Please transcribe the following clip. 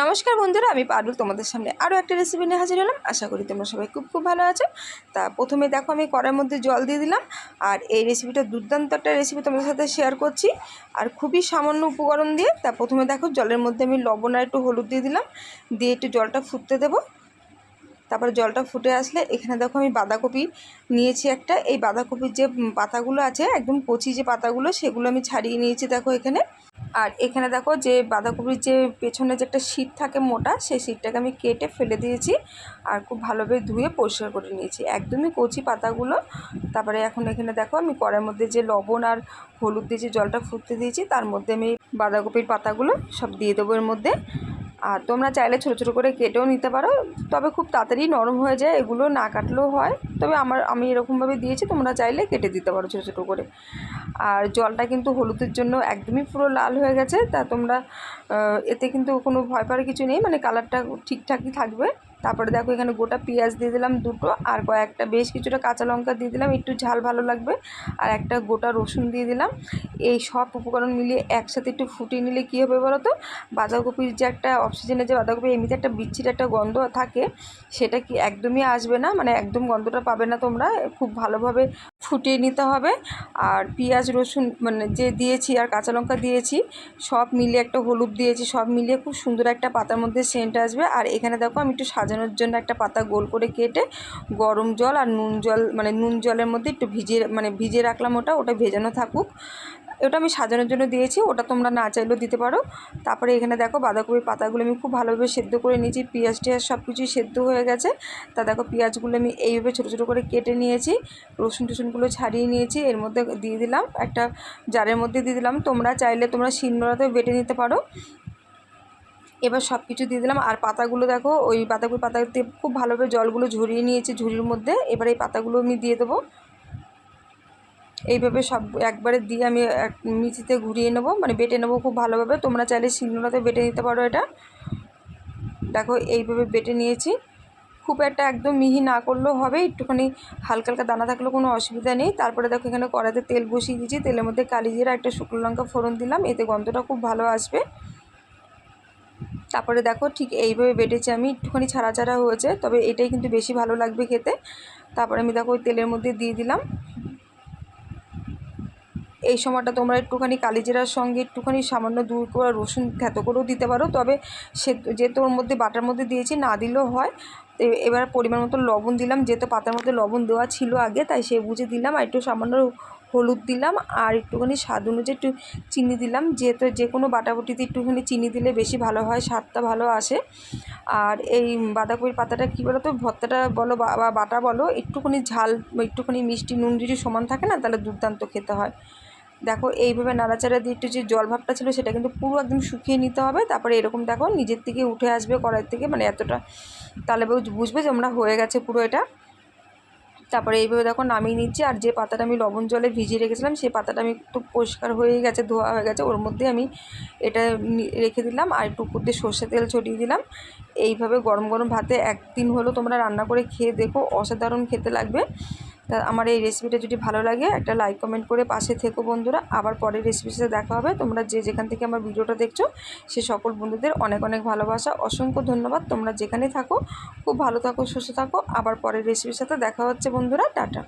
নমস্কার বন্ধুরা, আমি পারুল তোমাদের সামনে আরও একটা রেসিপি নিয়ে হাজির হলাম। আশা করি তোমরা সবাই খুব খুব ভালো আছো। তা প্রথমে দেখো, আমি কড়ার মধ্যে জল দিয়ে দিলাম। আর এই রেসিপিটা দুর্দান্ত একটা রেসিপি তোমাদের সাথে শেয়ার করছি। আর খুবই সামান্য উপকরণ দিয়ে, তা প্রথমে দেখো, জলের মধ্যে আমি লবণ আর একটু হলুদ দিয়ে দিলাম। দিয়ে একটু জলটা ফুটতে দেবো। তারপরে জলটা ফুটে আসলে এখানে দেখো, আমি বাঁধাকপি নিয়েছি একটা। এই বাঁধাকপির যে পাতাগুলো আছে, একদম কচি যে পাতাগুলো, সেগুলো আমি ছাড়িয়ে নিয়েছি দেখো এখানে। আর এখানে দেখো যে বাঁধাকপির যে পেছনে যে একটা শীত থাকে মোটা, সেই শীতটাকে আমি কেটে ফেলে দিয়েছি আর খুব ভালোভাবে ধুয়ে পরিষ্কার করে নিয়েছি। একদমই কচি পাতাগুলো। তারপরে এখন এখানে দেখো আমি কড়ার মধ্যে যে লবণ আর হলুদ দিয়ে যে জলটা ফুটতে দিয়েছি, তার মধ্যে আমি বাঁধাকপির পাতাগুলো সব দিয়ে দেবো এর মধ্যে। আর তোমরা চাইলে ছোটো ছোটো করে কেটেও নিতে পারো, তবে খুব তাড়াতাড়ি নরম হয়ে যায়, এগুলো না কাটলেও হয়। তবে আমার, আমি এরকমভাবে দিয়েছি, তোমরা চাইলে কেটে দিতে পারো ছোটো ছোটো করে। আর জলটা কিন্তু হলুদের জন্য একদমই পুরো লাল হয়ে গেছে, তা তোমরা এতে কিন্তু কোনো ভয় পাওয়ার কিছু নেই মানে কালারটা ঠিকঠাকই থাকবে। তারপরে দেখো এখানে গোটা পেঁয়াজ দিয়ে দিলাম দুটো আর কয়েকটা বেশ কিছুটা কাঁচা লঙ্কা দিয়ে দিলাম, একটু ঝাল ভালো লাগবে। আর একটা গোটা রসুন দিয়ে দিলাম। এই সব উপকরণ মিলিয়ে একসাথে একটু ফুটিয়ে নিলে কী হবে বলো তো? বাঁধাকপির যে একটা অক্সিজেনের যে বাঁধাকপি, এমনিতে একটা বিচ্ছির একটা গন্ধ থাকে, সেটা কি একদমই আসবে না? মানে একদম গন্ধটা পাবে না তোমরা। খুব ভালোভাবে ফুটিয়ে নিতে হবে। আর পেঁয়াজ, রসুন মানে যে দিয়েছি আর কাঁচা লঙ্কা দিয়েছি, সব মিলিয়ে একটা হলুদ দিয়েছি, সব মিলিয়ে খুব সুন্দর একটা পাতার মধ্যে সেন্ট আসবে। আর এখানে দেখো আমি একটু সাজানোর জন্য একটা পাতা গোল করে কেটে গরম জল আর নুন জল মানে নুন জলের মধ্যে একটু ভিজিয়ে মানে ভিজিয়ে রাখলাম ওটা ওটা ভেজানো থাকুক। ওটা আমি সাজানোর জন্য দিয়েছি, ওটা তোমরা না চাইলেও দিতে পারো। তারপরে এখানে দেখো বাঁধাকপির পাতাগুলো আমি খুব ভালোভাবে সেদ্ধ করে নিয়েছি, পেঁয়াজ টিয়াজ সব কিছুই সেদ্ধ হয়ে গেছে। তা দেখো পেঁয়াজগুলো আমি এইভাবে ছোটো ছোটো করে কেটে নিয়েছি, রসুন টসুনগুলো ছাড়িয়ে নিয়েছি, এর মধ্যে দিয়ে দিলাম একটা জারের মধ্যে দিয়ে দিলাম। তোমরা চাইলে তোমরা শিলনোড়াতেও বেটে নিতে পারো। এবার সব কিছু দিয়ে দিলাম। আর পাতাগুলো দেখো, ওই পাতাগুলো, পাতাতে খুব ভালোভাবে জলগুলো ঝরিয়ে নিয়েছি ঝুড়ির মধ্যে। এবার এই পাতাগুলো আমি দিয়ে দেবো। এইভাবে সব একবারে দিয়ে আমি এক মিচিতে ঘুরিয়ে নেব মানে বেটে নেব খুব ভালোভাবে। তোমরা চাইলে শিলনোড়াতে বেটে নিতে পারো এটা। দেখো, এইভাবে বেটে নিয়েছি। খুব একটা একদম মিহি না করলেও হবে, একটুখানি হালকা হালকা দানা থাকলেও কোনো অসুবিধা নেই। তারপরে দেখো, এখানে কড়াতে তেল বসিয়ে দিয়েছি। তেলের মধ্যে কালি জিরা একটা শুকনো লঙ্কা ফোড়ন দিলাম, এতে গন্ধটা খুব ভালো আসবে। তারপরে দেখো ঠিক এইভাবে বেটেছি আমি, একটুখানি ছাড়া ছাড়া হয়েছে, তবে এটাই কিন্তু বেশি ভালো লাগবে খেতে। তারপরে আমি দেখো তেলের মধ্যে দিয়ে দিলাম। এই সময়টা তোমরা একটুখানি কালিজিরার সঙ্গে একটুখানি সামান্য দূর করে রসুন থেতো করেও দিতে পারো, তবে সে যেহেতু ওর মধ্যে বাটার মধ্যে দিয়েছি না দিলেও হয়। এবার পরিমাণ মতো লবণ দিলাম, যেহেতু পাতার মধ্যে লবণ দেওয়া ছিল আগে, তাই সে বুঝে দিলাম, আর একটু সামান্য হলুদ দিলাম আর একটুখানি স্বাদ অনুযায়ী একটু চিনি দিলাম। যেহেতু যে কোনো বাটাবুটিতে একটুখানি চিনি দিলে বেশি ভালো হয়, স্বাদটা ভালো আসে। আর এই বাঁধাকপির পাতাটা কী বলো তো ভর্তাটা বলো বা বাটা বলো, একটুখানি ঝাল, একটুখানি মিষ্টি নুন যদি সমান থাকে না, তাহলে দুর্দান্ত খেতে হয়। দেখো, এইভাবে নাড়াচাড়া দিয়ে একটু যে জল ভাবটা ছিল, সেটা কিন্তু পুরো একদম শুকিয়ে নিতে হবে। তারপরে এরকম দেখো, নিজের থেকে উঠে আসবে কড়াই থেকে মানে এতটা, তাহলে বুঝবে যে আমরা হয়ে গেছে পুরো এটা। তারপরে এইভাবে দেখো নামিয়ে নিচ্ছি, আর যে পাতাটা আমি লবণ জলে ভিজিয়ে রেখেছিলাম, সেই পাতাটা আমি একটু পরিষ্কার হয়ে গেছে, ধোয়া হয়ে গেছে, ওর মধ্যে আমি এটা রেখে দিলাম, আর একটু উপর দিয়ে সর্ষে তেল ছড়িয়ে দিলাম। এইভাবে গরম গরম ভাতে একদিন হলো তোমরা রান্না করে খেয়ে দেখো, অসাধারণ খেতে লাগবে। তা আমার এই রেসিপিটা যদি ভালো লাগে, একটা লাইক কমেন্ট করে পাশে থেকো বন্ধুরা। আবার পরের রেসিপির সাথে দেখা হবে। তোমরা যে যেখান থেকে আমার ভিডিওটা দেখছ, সে সকল বন্ধুদের অনেক অনেক ভালোবাসা, অসংখ্য ধন্যবাদ। তোমরা যেখানে থাকো, খুব ভালো থাকো, সুস্থ থাকো। আবার পরের রেসিপির সাথে দেখা হচ্ছে বন্ধুরা। টাটা।